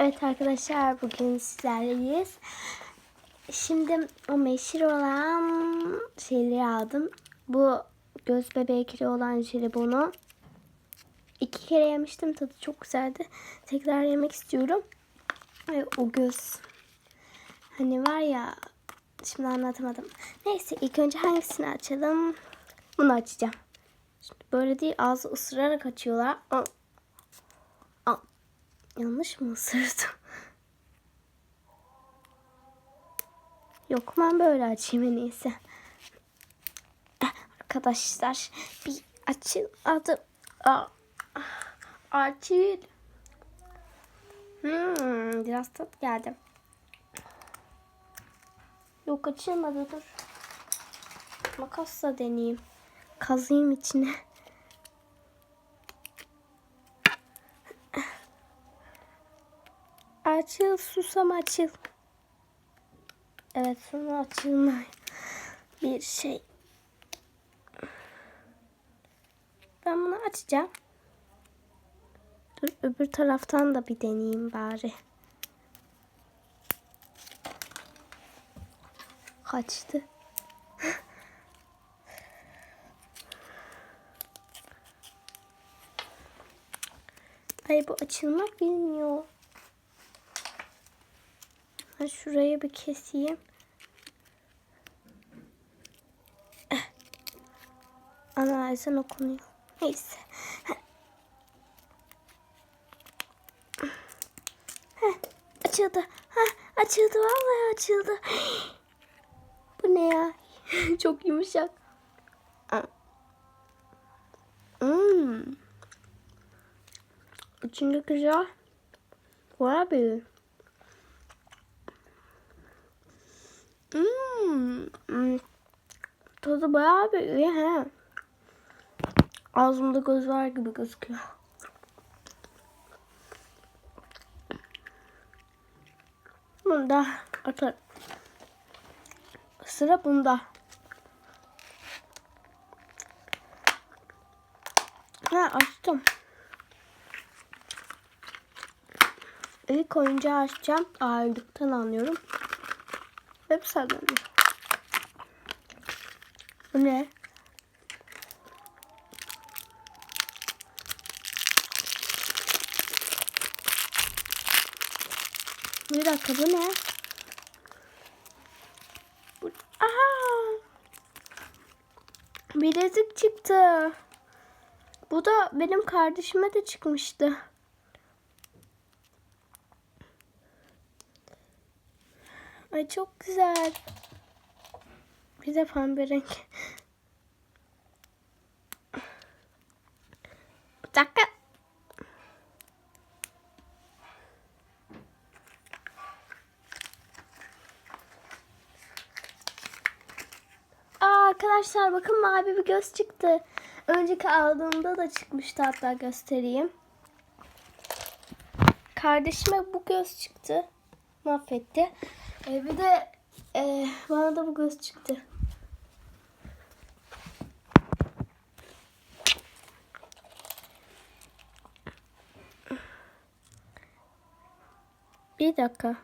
Evet arkadaşlar bugün sizlerleyiz. Şimdi o meşhur olan şeyleri aldım. Bu göz bebekli olan jelibonu. İki kere yemiştim. Tadı çok güzeldi. Tekrar yemek istiyorum. Ay, o göz. Hani var ya şimdi anlatamadım. Neyse ilk önce hangisini açalım? Bunu açacağım. Şimdi böyle değil ağzı ısırarak açıyorlar. Yanlış mı ısırdım? Yok ben böyle açayım en iyisi. Arkadaşlar bir açılmadı. Aa, Açıl. Hmm, biraz tat geldi. Yok açılmadı dur. Makasla deneyeyim. Kazıyım içine. Açıl susam açıl. Evet sonra açılmay bir şey. Ben bunu açacağım. Dur öbür taraftan da bir deneyeyim bari. Kaçtı. Ay bu açılmak bilmiyor. Ha, şurayı bir keseyim. Eh. Ana ezan okunuyor. Neyse. Heh. Heh, Açıldı. Ha, açıldı vallahi açıldı. Bu ne ya? Çok yumuşak. Hmm. İçinde güzel. Bayağı bir. Hmm. hmm. Tadı bayağı iyi he. Ağzımda göz var gibi gözüküyor. Bunda atar. Sıra bunda. Ha açtım. İlk oyuncağı açacağım. Ağırlıktan anlıyorum. Hep sallanıyor. Bu ne? Bir dakika bu ne? Bu... Aha! Bilezik çıktı. Bu da benim kardeşime de çıkmıştı. Ay çok güzel. Bir de pembe renk. Dakika. Aa, arkadaşlar bakın mavi bir göz çıktı. Önceki aldığımda da çıkmıştı hatta göstereyim. Kardeşime bu göz çıktı. Mahvetti. Ee, bir de e, bana da bu göz çıktı. Bir dakika.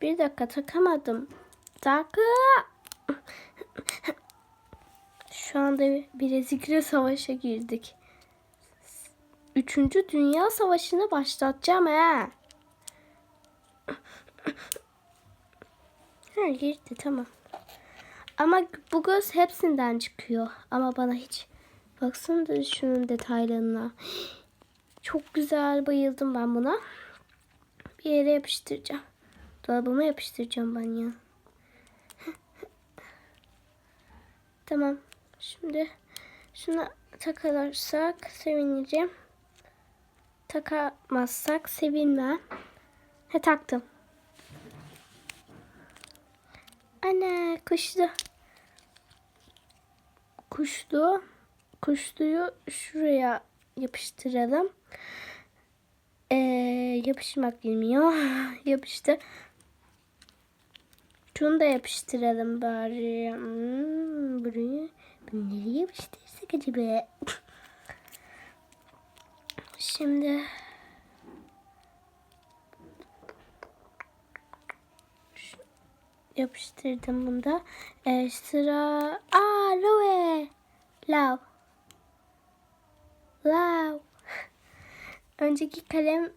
Bir dakika takamadım. Takı. Şu anda Brezilya savaşa girdik. Üçüncü Dünya Savaşı'nı başlatacağım he. Ha girdi tamam. Ama bu göz hepsinden çıkıyor. Ama bana hiç baksana şunun detaylarına. Çok güzel bayıldım ben buna. Bir yere yapıştıracağım. Dolabıma yapıştıracağım ben ya. tamam. Şimdi şunu takarsak sevineceğim. Takamazsak sevinmem. He taktım. Ana kuşlu. Kuşlu. Kuşluyu şuraya yapıştıralım. Ee, yapışmak bilmiyor. Yapıştı. Şunu da yapıştıralım bari. Hmm, burayı nereye yapıştırsak acaba? Şimdi yapıştırdım bunda. Ee, sıra aloe love love Önceki kalem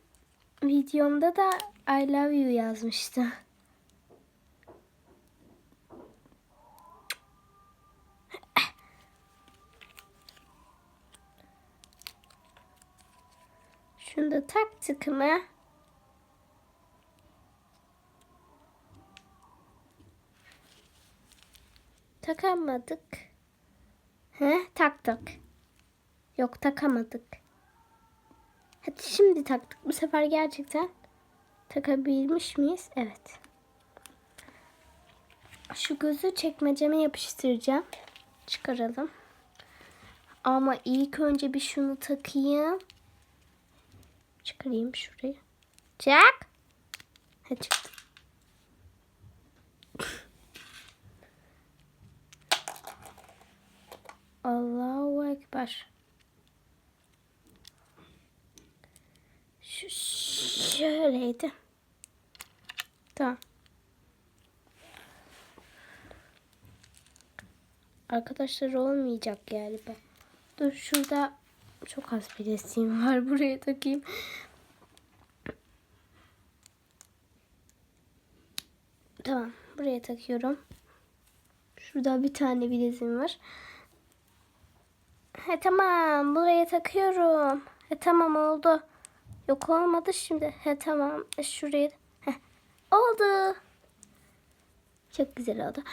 videomda da I love you yazmıştı. Şunu da taktık mı? Takamadık. He, taktık. Yok takamadık. Hadi şimdi taktık. Bu sefer gerçekten takabilmiş miyiz? Evet. Şu gözü çekmeceme yapıştıracağım. Çıkaralım. Ama ilk önce bir şunu takayım. Çıkarayım şurayı. Çak. Ha çıktı. Allahu Ekber. Şu şöyleydi. Tamam. Arkadaşlar olmayacak galiba. Dur şurada çok az bir resim var. Buraya takayım. Tamam. Buraya takıyorum. Şurada bir tane bileziğim var. He tamam. Buraya takıyorum. He tamam oldu. Yok olmadı şimdi. He tamam. E, şuraya. He. Oldu. Çok güzel oldu.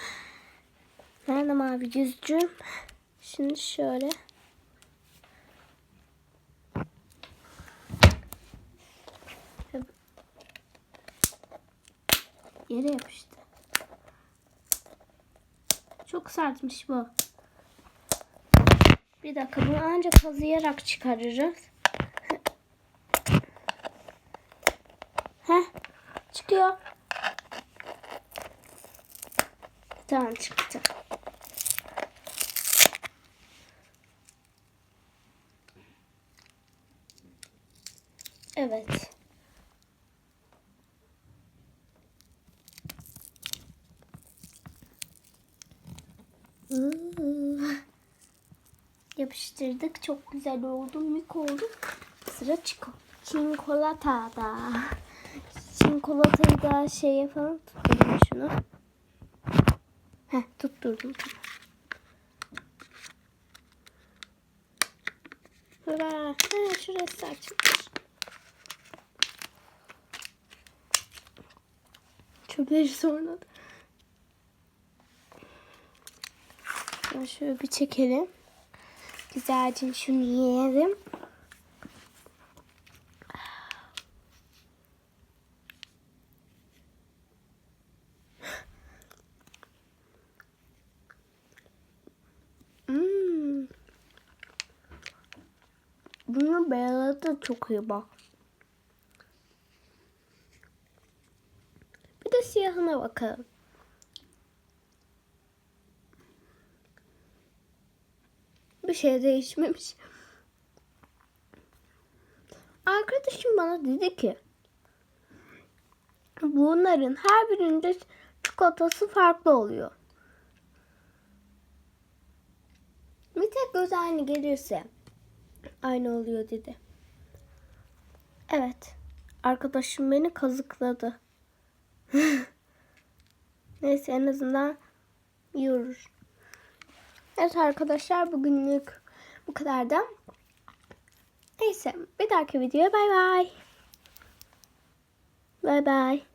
Nerede mavi yüzcüğüm? Şimdi şöyle. Yere yapıştı. Çok sertmiş bu. Bir dakika bunu ancak kazıyarak çıkarırız. Heh. Çıkıyor. Tamam çıktı. Evet. Yapıştırdık. Çok güzel oldu. Mik oldu. Sıra çiko. Çinkolatada. Çinkolatayı da şey yapalım. Tutturdum şunu. Heh tutturdum. Hurra. Ha, şurası açılmış. Çöpleri sonra. Şöyle bir çekelim. Güzelce şunu yiyelim. Hmm. Bunun beyazı da çok iyi bak. Bir de siyahına bakalım. Bir şey değişmemiş. Arkadaşım bana dedi ki bunların her birinde çikolatası farklı oluyor. Bir tek göz gelirse aynı oluyor dedi. Evet. Arkadaşım beni kazıkladı. Neyse en azından yiyoruz. Evet arkadaşlar bugünlük bu kadar da. Neyse bir dahaki videoya bay bay. Bay bay.